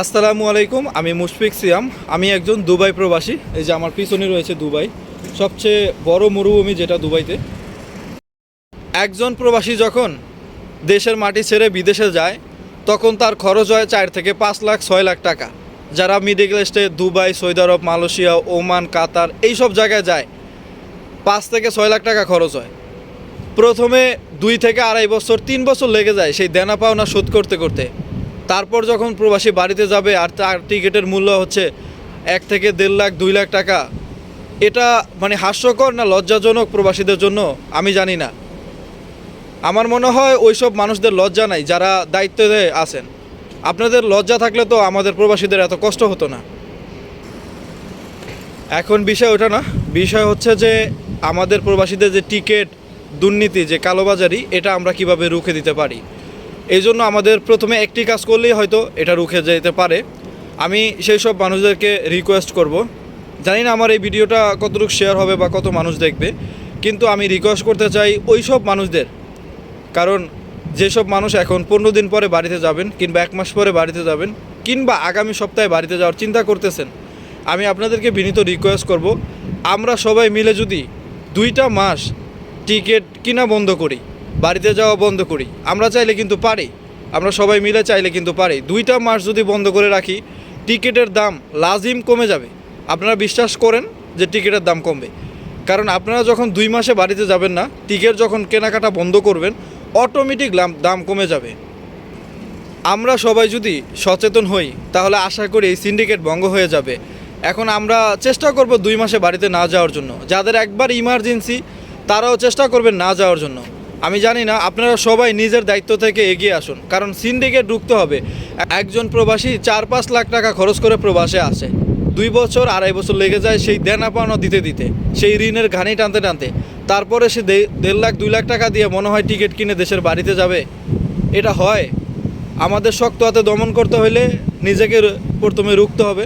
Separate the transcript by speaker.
Speaker 1: আসসালামু আলাইকুম, আমি মুশফিক সিয়াম। আমি একজন দুবাই প্রবাসী, এই যে আমার পিছনে রয়েছে দুবাই। সবচেয়ে বড় মরুভূমি যেটা দুবাইতে। একজন প্রবাসী যখন দেশের মাটি ছেড়ে বিদেশে যায়, তখন তার খরচ হয় চার থেকে পাঁচ লাখ, ছয় লাখ টাকা। যারা middle East, Dubai, Saudi Arab, Malaysia, Oman, Qatar এই সব জায়গায় যায়, পাঁচ থেকে ছয় লাখ টাকা খরচ হয়। প্রথমে দুই থেকে আড়াই বছর, তিন বছর লেগে যায় সেই দেনা পাওনা শোধ করতে করতে। তারপর যখন প্রবাসী বাড়িতে যাবে আর তার টিকিটের মূল্য হচ্ছে এক থেকে দেড় লাখ, দুই লাখ টাকা, এটা মানে হাস্যকর না লজ্জাজনক প্রবাসীদের জন্য? আমি জানি না। আমার মনে হয় ওইসব মানুষদের লজ্জা নাই, যারা দায়িত্বে আছেন। আপনাদের লজ্জা থাকলে তো আমাদের প্রবাসীদের এত কষ্ট হতো না। এখন বিষয় ওটা না, বিষয় হচ্ছে যে আমাদের প্রবাসীদের যে টিকিট, দুর্নীতি, যে কালোবাজারি, এটা আমরা কীভাবে রুখে দিতে পারি? এই জন্য আমাদের প্রথমে একটি কাজ করলেই হয়তো এটা রুখে যেতে পারে। আমি সেই সব মানুষদেরকে রিকোয়েস্ট করব। জানি না আমার এই ভিডিওটা কতটুকু শেয়ার হবে বা কত মানুষ দেখবে, কিন্তু আমি রিকোয়েস্ট করতে চাই ওই সব মানুষদের। কারণ যেসব মানুষ এখন পনেরো দিন পরে বাড়িতে যাবেন কিংবা এক মাস পরে বাড়িতে যাবেন কিংবা আগামী সপ্তাহে বাড়িতে যাওয়ার চিন্তা করতেছেন, আমি আপনাদেরকে বিনীত রিকোয়েস্ট করব, আমরা সবাই মিলে যদি দুইটা মাস টিকিট কিনা বন্ধ করি বাড়িতে যাওয়া বন্ধ করি। আমরা চাইলে কিন্তু পারি। আমরা সবাই মিলে চাইলে কিন্তু পারি। দুইটা মাস যদি বন্ধ করে রাখি, টিকিটের দাম লাজিম কমে যাবে। আপনারা বিশ্বাস করেন যে টিকিটের দাম কমবে। কারণ আপনারা যখন দুই মাসে বাড়িতে যাবেন না, টিকিট যখন কেনাকাটা বন্ধ করবেন অটোমেটিক দাম কমে যাবে। আমরা সবাই যদি সচেতন হই, তাহলে আশা করি এই সিন্ডিকেট ভঙ্গ হয়ে যাবে। এখন আমরা চেষ্টা করব দুই মাসে বাড়িতে না যাওয়ার জন্য। যাদের একবার ইমার্জেন্সি তারাও চেষ্টা করবেন না যাওয়ার জন্য। আমি জানি না, আপনারা সবাই নিজের দায়িত্ব থেকে এগিয়ে আসুন, কারণ সিন্ডিকেট ঢুকতে হবে। একজন প্রবাসী চার পাঁচ লাখ টাকা খরচ করে প্রবাসে আসে। দুই বছর, আড়াই বছর লেগে যায় সেই দেনা পাওনা দিতে দিতে, সেই ঋণের ঘানি টানতে টানতে। তারপরে সে দেড় লাখ, দুই লাখ টাকা দিয়ে মনে হয় টিকিট কিনে দেশের বাড়িতে যাবে। এটা হয়। আমাদের শক্ত হাতে দমন করতে হলে নিজেকে প্রথমে রুখতে হবে।